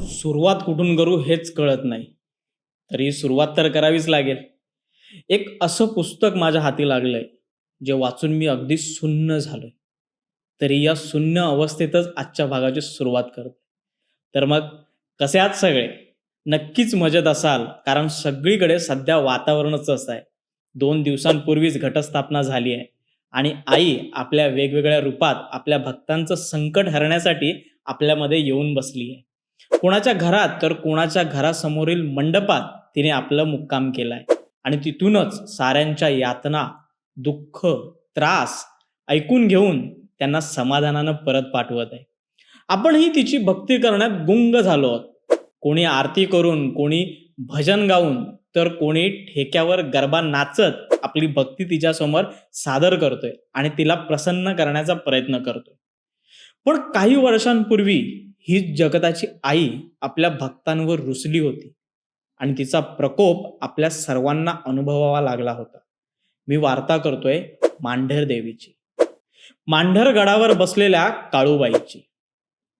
सुरुवात कुठून करू हेच कळत नाही. तरी सुरुवात तर करावीच लागेल. एक असं पुस्तक माझ्या हाती लागलंय जे वाचून मी अगदी सुन्न झालोय. तरी या शून्य अवस्थेतच आजच्या भागाची सुरुवात करतो तर मग कसे आहात सगळे? नक्कीच मजेत असाल कारण सगळीकडे सध्या वातावरणच असं आहे. दोन दिवसांपूर्वीच घटस्थापना झाली आहे. आणि आई आपल्या वेगवेगळ्या रूपात आपल्या भक्तांचं संकट हरण्यासाठी आपल्यामध्ये येऊन बसली आहे. कोणाच्या घरात तर कोणाच्या घरासमोरील मंडपात तिने आपलं मुक्काम केलाय. आणि तिथूनच साऱ्यांच्या यातना दुःख त्रास ऐकून घेऊन त्यांना समाधानानं परत पाठवत आहे. आपणही तिची भक्ती करण्यात गुंग झालो आहोत. कोणी आरती करून कोणी भजन गाऊन तर कोणी ठेक्यावर गरबा नाचत आपली भक्ती तिच्यासमोर सादर करतोय आणि तिला प्रसन्न करण्याचा प्रयत्न करतोय. पण काही वर्षांपूर्वी ही जगताची आई आपल्या भक्तांवर रुसली होती. आणि तिचा प्रकोप आपल्या सर्वांना अनुभवावा लागला होता. मी वार्ता करतोय मांढर देवीची. मांढरगडावर बसलेल्या काळूबाईची.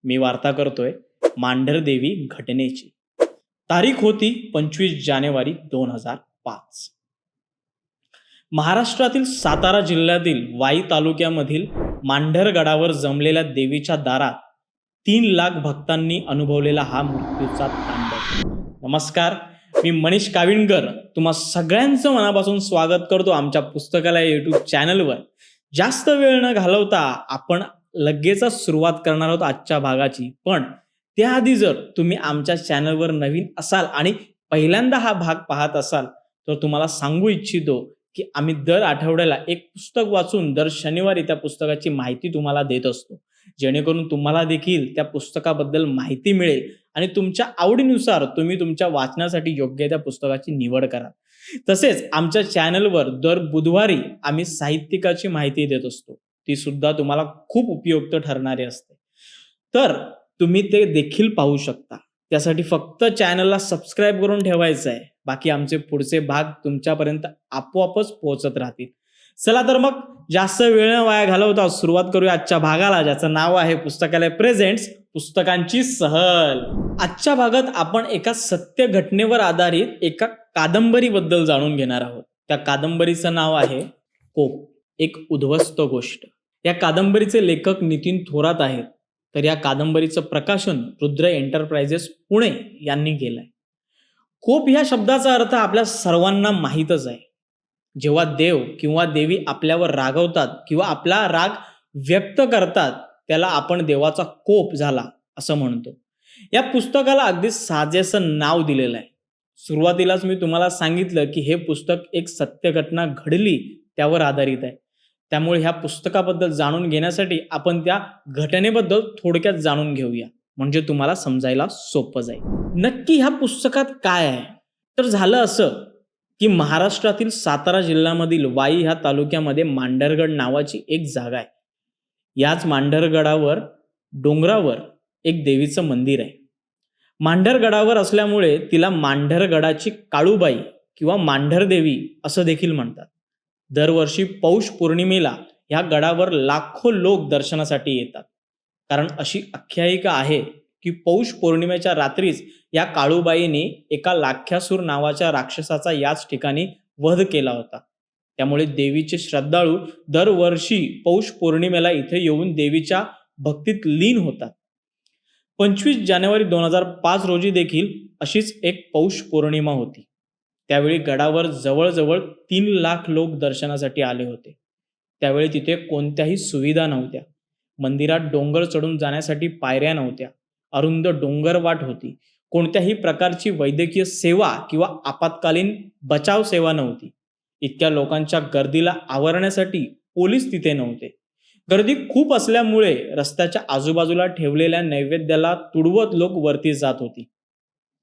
मी वार्ता करतोय मांढर देवी घटनेची. तारीख होती पंचवीस जानेवारी दोन हजार पाच. महाराष्ट्रातील सातारा जिल्ह्यातील वाई तालुक्यामधील मांढरगडावर जमलेल्या देवीच्या दारात तीन लाख भक्तांनी अनुभवलेला हा मृत्यूचा तांडव. नमस्कार मी मनीष काविणकर तुम्हा सगळ्यांचं मनापासून स्वागत करतो आमच्या पुस्तकाला युट्यूब चॅनलवर जास्त वेळ न घालवता आपण लगेचच सुरुवात करणार आहोत आजच्या भागाची. पण त्याआधी जर तुम्ही आमच्या चॅनलवर नवीन असाल आणि पहिल्यांदा हा भाग पाहत असाल तर तुम्हाला सांगू इच्छितो की आम्ही दर आठवड्याला एक पुस्तक वाचून दर शनिवारी त्या पुस्तकाची माहिती तुम्हाला देत असतो. जेणेकरून तुम्हाला देखील त्या पुस्तकाबद्दल माहिती मिळेल आणि तुमच्या आवडीनुसार तुम्ही तुमच्या वाचनासाठी योग्य त्या पुस्तकाची निवड करा तसेच आमच्या चॅनलवर दर बुधवारी आम्ही साहित्यिकाची माहिती देत असतो. ती सुद्धा तुम्हाला खूप उपयुक्त ठरणारी असते. तर तुम्ही ते देखील पाहू शकता. त्यासाठी फक्त चॅनलला सबस्क्राईब करून ठेवायचं आहे बाकी आमचे पुढचे भाग तुमच्यापर्यंत आपोआपच पोहोचत राहतील. चला तर मग जास्त वेळ वाया घालवता सुरुवात करूया आजच्या भागाला ज्याचं नाव आहे पुस्तकालय प्रेझेंट्स पुस्तकांची सहल. आजच्या भागात आपण एका सत्य घटनेवर आधारित एका कादंबरीबद्दल जाणून घेणार आहोत. त्या कादंबरीचं नाव आहे कोप एक उद्ध्वस्त गोष्ट. या कादंबरीचे लेखक नितीन थोरात आहेत. तर या कादंबरीचं प्रकाशन रुद्र एंटरप्राइजेस पुणे यांनी केलंय. कोप ह्या शब्दाचा अर्थ आपल्या सर्वांना माहीतच आहे. जेव्हा देव किंवा देवी आपल्यावर रागवतात किंवा आपला राग व्यक्त करतात त्याला आपण देवाचा कोप झाला असं म्हणतो. या पुस्तकाला अगदी साजेसं नाव दिलेलं आहे. सुरुवातीलाच मी तुम्हाला सांगितलं की हे पुस्तक एक सत्य घटना घडली त्यावर आधारित आहे. त्यामुळे ह्या पुस्तकाबद्दल जाणून घेण्यासाठी आपण त्या घटनेबद्दल थोडक्यात जाणून घेऊया. म्हणजे तुम्हाला समजायला सोपं जाईल. नक्की ह्या पुस्तकात काय आहे? तर झालं असं की महाराष्ट्रातील सातारा जिल्ह्यामधील वाई ह्या तालुक्यामध्ये मांढरगड नावाची एक जागा आहे. याच मांढरगडावर डोंगरावर एक देवीचं मंदिर आहे. मांढरगडावर असल्यामुळे तिला मांढरगडाची काळूबाई किंवा मांढरदेवी असं देखील म्हणतात. दरवर्षी पौष पौर्णिमेला ह्या गडावर लाखो लोक दर्शनासाठी येतात. कारण अशी आख्यायिका आहे की पौष पौर्णिमेच्या रात्रीच या काळूबाईने एका लाख्यासूर नावाच्या राक्षसाचा याच ठिकाणी वध केला होता. त्यामुळे देवीचे श्रद्धाळू दरवर्षी पौष पौर्णिमेला इथे येऊन देवीच्या भक्तीत लीन होतात. पंचवीस जानेवारी दोन हजार पाच रोजी देखील अशीच एक पौष पौर्णिमा होती. त्यावेळी गडावर जवळजवळ तीन लाख लोक दर्शनासाठी आले होते. त्यावेळी तिथे कोणत्याही सुविधा नव्हत्या. मंदिरात डोंगर चढून जाण्यासाठी पायऱ्या नव्हत्या. अरुंद डोंगरवाट होती. कोणत्याही प्रकारची वैद्यकीय सेवा किंवा आपत्कालीन बचाव सेवा नव्हती. इतक्या लोकांच्या गर्दीला आवरण्यासाठी पोलीस तिथे नव्हते. गर्दी खूप असल्यामुळे रस्त्याच्या आजूबाजूला ठेवलेल्या नैवेद्याला तुडवत लोक वरती जात होती.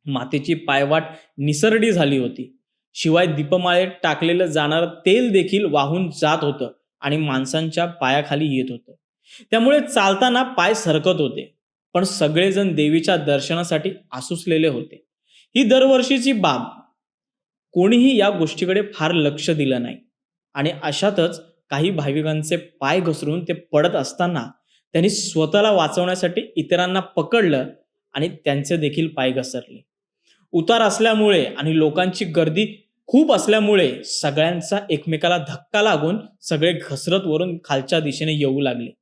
मातेची पायवाट निसरडी झाली होती. शिवाय दीपमाळेत टाकलेलं जाणारं तेल देखील वाहून जात होतं आणि माणसांच्या पायाखाली येत होतं. त्यामुळे चालताना पाय सरकत होते. पण सगळेजण देवीच्या दर्शनासाठी आसुसलेले होते. ही दरवर्षीची बाब. कोणीही या गोष्टीकडे फार लक्ष दिलं नाही. आणि अशातच काही भाविकांचे पाय घसरून ते पडत असताना त्यांनी स्वतःला वाचवण्यासाठी इतरांना पकडलं आणि त्यांचे देखील पाय घसरले. उतार असल्यामुळे आणि लोकांची गर्दी खूप असल्यामुळे सगळ्यांचा एकमेकाला धक्का लागून सगळे घसरत वरून खालच्या दिशेने येऊ लागले.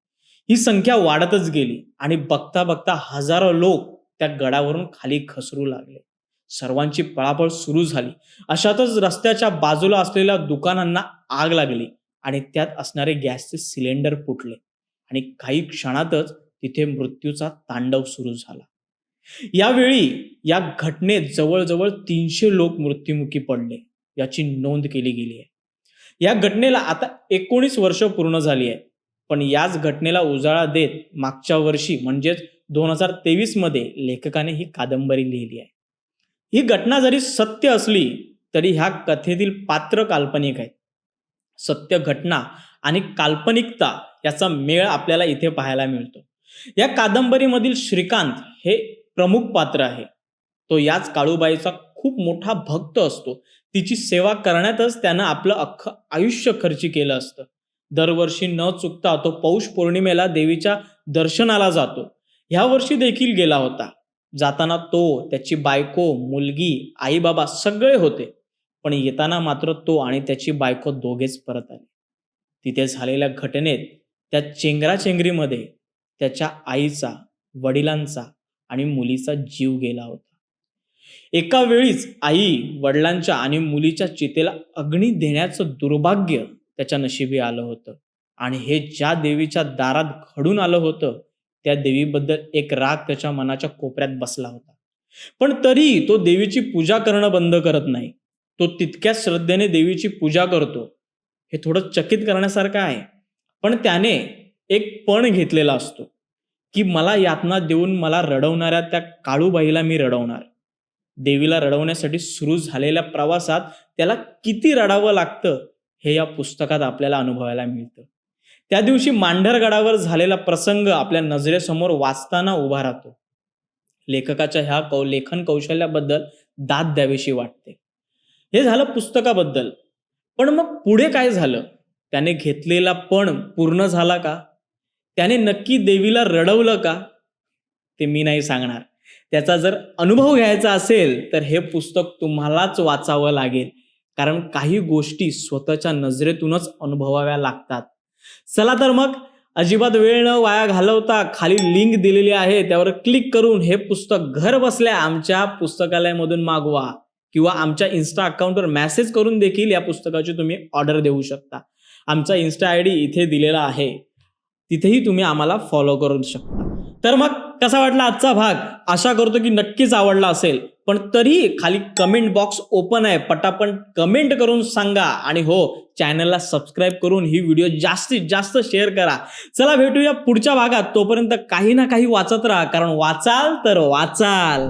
ही संख्या वाढतच गेली आणि बघता बघता हजारो लोक त्या गडावरून खाली खसरू लागले. सर्वांची पळापळ सुरू झाली. अशातच रस्त्याच्या बाजूला असलेल्या दुकानांना आग लागली आणि त्यात असणारे गॅसचे सिलेंडर फुटले आणि काही क्षणातच तिथे मृत्यूचा तांडव सुरू झाला. यावेळी या घटनेत जवळजवळ तीनशे लोक मृत्युमुखी पडले याची नोंद केली गेली आहे. या घटनेला आता एकोणीस वर्ष पूर्ण झाली आहे पण याच घटनेला उजाळा देत मागच्या वर्षी म्हणजेच दोन हजार तेवीसमध्ये लेखकाने ही कादंबरी लिहिली आहे. ही घटना जरी सत्य असली तरी ह्या कथेतील पात्र काल्पनिक आहेत. सत्य घटना आणि काल्पनिकता याचा मेळ आपल्याला इथे पाहायला मिळतो. या कादंबरीमधील श्रीकांत हे प्रमुख पात्र आहे. तो याच काळूबाईचा खूप मोठा भक्त असतो. तिची सेवा करण्यातच त्यानं आपलं अख्खं आयुष्य खर्ची केलं असतं. दरवर्षी न चुकता तो पौष पौर्णिमेला देवीच्या दर्शनाला जातो. ह्या वर्षी देखील गेला होता. जाताना तो त्याची बायको मुलगी आईबाबा सगळे होते. पण येताना मात्र तो आणि त्याची बायको दोघेच परत आले. तिथे झालेल्या घटनेत त्या चेंगराचेंगरीमध्ये त्याच्या आईचा वडिलांचा आणि मुलीचा जीव गेला होता. एका वेळीच आई वडिलांच्या आणि मुलीच्या चितेला अग्नी देण्याचं दुर्भाग्य त्याच्या नशिबी आलं होतं. आणि हे ज्या देवीच्या दारात घडून आलं होतं त्या देवीबद्दल एक राग त्याच्या मनाच्या कोपऱ्यात बसला होता. पण तरी तो देवीची पूजा करणं बंद करत नाही. तो तितक्याच श्रद्धेने देवीची पूजा करतो. हे थोडं चकित करण्यासारखं आहे. पण त्याने एक पण घेतलेला असतो की मला यातना देऊन मला रडवणाऱ्या त्या काळूबाईला मी रडवणार. देवीला रडवण्यासाठी सुरू झालेल्या प्रवासात त्याला किती रडावं लागतं हे या पुस्तकात आपल्याला अनुभवायला मिळतं. त्या दिवशी मांढरगडावर झालेला प्रसंग आपल्या नजरेसमोर वाचताना उभा राहतो. लेखकाच्या ह्या कौ लेखन कौशल्याबद्दल दाद द्यावीशी वाटते. हे झालं पुस्तकाबद्दल. पण मग पुढे काय झालं? त्याने घेतलेला पण पूर्ण झाला का? त्याने नक्की देवीला रडवलं का? ते मी नाही सांगणार. त्याचा जर अनुभव घ्यायचा असेल तर हे पुस्तक तुम्हालाच वाचावं लागेल. कारण काही गोष्टी स्वतःच्या नजरेतूनच अनुभवाव्या लागतात. चला तर मग अजिबात वेळ न वाया घालवता खाली लिंक दिलेली आहे त्यावर क्लिक करून हे पुस्तक घर बसल्या आमच्या पुस्तकालयामधून मागवा किंवा आमच्या इन्स्टा अकाउंटवर मेसेज करून देखील या पुस्तकाची तुम्ही ऑर्डर देऊ शकता. आमचा इन्स्टा आय डी इथे दिलेला आहे. तिथेही तुम्ही आम्हाला फॉलो करू शकता. तर मग कसा वाटला आजचा भाग? आशा करतो की नक्कीच आवडला असेल. पण तरी खाली कमेंट बॉक्स ओपन आहे. पटापट कमेंट करून सांगा. आणि हो चॅनलला सबस्क्राईब करून ही व्हिडिओ जास्तीत जास्त शेअर करा. चला भेटूया पुढच्या भागात. तोपर्यंत काही ना काही वाचत राहा. कारण वाचाल तर वाचाल.